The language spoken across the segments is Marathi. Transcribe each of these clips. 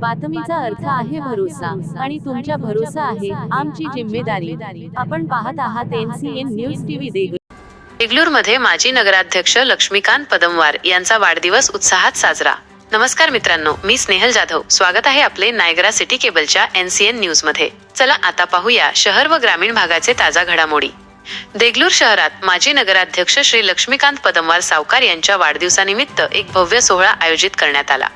बातमीचा अर्थ आहे भरोसा आणि तुमच्या भरोसा आहे आमची जिम्मेदारी. आपण पाहत आहात एनसीएन न्यूज टीव्ही देगलूर. देगलूरमध्ये माजी नगराध्यक्ष लक्ष्मीकांत पदमवार यांचा वाढदिवस उत्साहात साजरा. नमस्कार मित्रांनो मी स्नेहल जाधव. स्वागत आहे आपले नायगरा सिटी केबलच्या एनसीएन न्यूजमध्ये चला आता पाहूया शहर व ग्रामीण भागाचे ताजा घडामोडी. देगलूर शहरात माजी नगराध्यक्ष श्री लक्ष्मीकांत पदमवार सावकार यांच्या वाढदिवसानिमित्त एक भव्य सोहळा आयोजित करण्यात आला.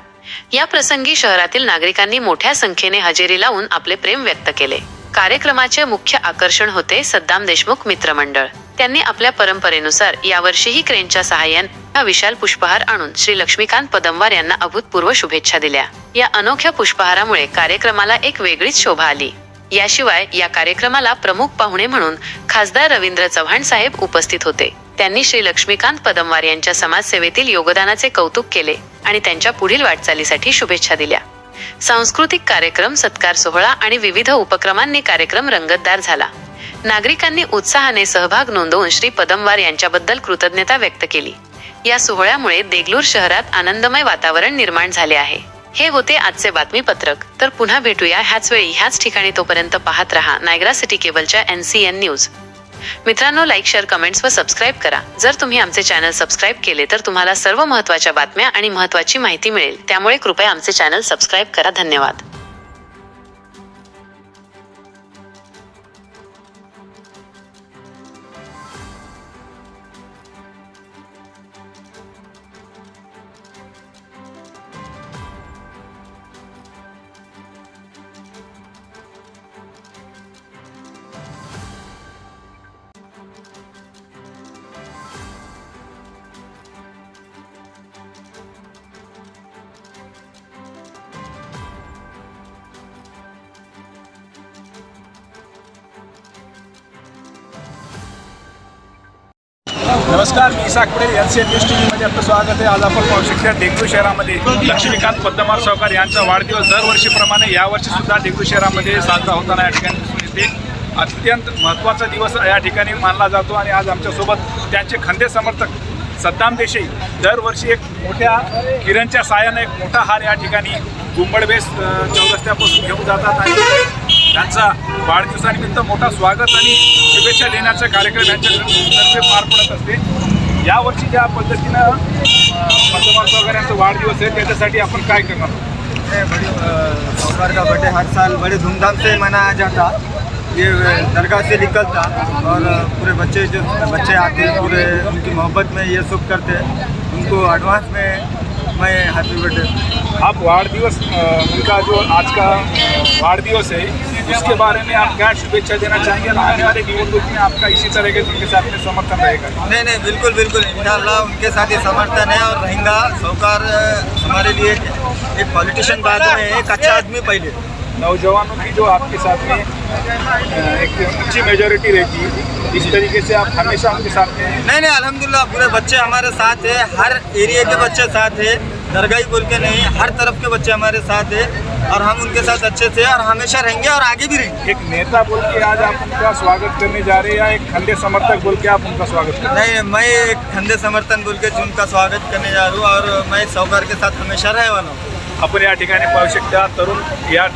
या प्रसंगी शहरातील नागरिकांनी मोठ्या संख्येने हजेरी लावून आपले प्रेम व्यक्त केले. कार्यक्रमाचे मुख्य आकर्षण होते सद्दाम देशमुख मित्रमंडळ त्यांनी आपल्या परंपरेनुसार यावर्षीही क्रेनच्या सहाय्याने हा विशाल पुष्पहार आणून श्री लक्ष्मीकांत पदमवार यांना अभूतपूर्व शुभेच्छा दिल्या. या अनोख्या पुष्पहारामुळे कार्यक्रमाला एक वेगळीच शोभा आली. याशिवाय या कार्यक्रमाला प्रमुख पाहुणे म्हणून खासदार रवींद्र चव्हाण साहेब उपस्थित होते. त्यांनी श्री लक्ष्मीकांत पदमवार यांच्या समाजसेवेतील योगदानाचे कौतुक केले आणि त्यांच्या पुढील वाटचालीसाठी शुभेच्छा दिल्या. सांस्कृतिक कार्यक्रम सत्कार सोहळा आणि विविध उपक्रमांनी कार्यक्रम रंगतदार झाला. नागरिकांनी उत्साहाने सहभाग नोंदवून श्री पदमवार यांच्याबद्दल कृतज्ञता व्यक्त केली. या सोहळ्यामुळे देगलूर शहरात आनंदमय वातावरण निर्माण झाले आहे. हे होते आजचे बातमीपत्रक. तर पुन्हा भेटूया ह्याच वेळी ह्याच ठिकाणी तोपर्यंत पाहत रहा नायग्रा सिटी केबलच्या एन सी एन न्यूज. मित्रांनो लाईक शेअर कमेंट्स व सबस्क्राईब करा. जर तुम्ही आमचे चॅनल सबस्क्राईब केले तर तुम्हाला सर्व महत्त्वाच्या बातम्या आणि महत्त्वाची माहिती मिळेल. त्यामुळे कृपया आमचे चॅनल सबस्क्राईब करा. धन्यवाद. नमस्कार मी Isaq Patel N C M news T व्हीमध्ये आपलं स्वागत आहे. आज आपण पाहू शकता देगलूर शहरामध्ये. लक्ष्मीकांत पद्ममार सावकार यांचा वाढदिवस दरवर्षीप्रमाणे यावर्षी सुद्धा देगलूर शहरामध्ये साजरा होताना या ठिकाणी दिसून येते. अत्यंत महत्त्वाचा दिवस या ठिकाणी मानला जातो आणि आज आमच्यासोबत त्यांचे खंदे समर्थक सद्दाम देशाई दरवर्षी एक मोठ्या किरणच्या साह्यानं एक मोठा हार या ठिकाणी गुंबडबेस चौरस्त्यापासून घेऊन जातात आणि त्यांचा वाढदिवसानिमित्त मोठा स्वागत आणि शुभेच्छा देण्याचा कार्यक्रम यांच्यातर्फे पार पडत असते. यावर्षी ज्या पद्धतीनं सावकार यांचा वाढदिवस आहे त्याच्यासाठी आपण काय करणार? साहूकार का बर्थडे हर साल बड़े धूमधाम से मनाया जाता ये दरगाह से निकलता. और पूरे बच्चे जो बच्चे आते हैं पूरे उनकी मोहब्बत में ये सब करते हैं. उनको एडवांस में मैं हैप्पी बर्थडे आप वाढदिवस अ, उनका जो आज का अ, वाढदिवस है उसके बारे में आप क्या शुभेच्छा देना चाहेंगे? और आने वाले निवडणूक में आपका इसी तरह के उनके साथ में समर्थन रहेगा। नहीं नहीं बिल्कुल बिल्कुल इंशाल्लाह उनके साथ ही समर्थन है और रहेगा। साहूकार हमारे लिए एक पॉलिटिशियन बाद में है, एक अच्छा आदमी पहले। नौजवानों की जो आपके साथ में एक अच्छी मेजोरिटी रहती है इस तरीके से आप हमेशा उनके साथ में नहीं नहीं अल्हम्दुलिल्लाह पूरे बच्चे हमारे साथ है हर एरिया के बच्चे साथ है। दरगाही बोल के नहीं हर तरफ के बच्चे हमारे साथ है और हम उनके साथ अच्छे से और हमेशा रहेंगे और आगे भी रहेंगे। एक नेता बोल के आज आप उनका स्वागत करने जा रहे हैं या एक खंडे समर्थक बोल के आप उनका स्वागत करें नहीं मैं एक खंडे समर्थन बोल के उनका स्वागत करने जा रहा हूँ और मैं साहूकार के साथ हमेशा रहे वाला हूँ। आपण या ठिकाणी पाहू शकता तरुण या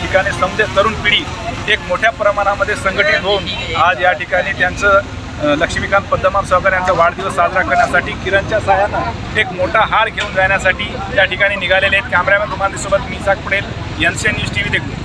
ठिकाणी समजे तरुण पिढी एक मोठ्या प्रमाणामध्ये संघटित होऊन आज या ठिकाणी त्यांचं लक्ष्मीकांत पद्मनाभ सावकार यांचा वाढदिवस साजरा करण्यासाठी किरणच्या सहाय्यानं एक मोठा हार घेऊन जाण्यासाठी त्या ठिकाणी निघालेले आहेत. कॅमेरामॅन रुमांतीसोबत मी साग पडेल N C N news T V देखील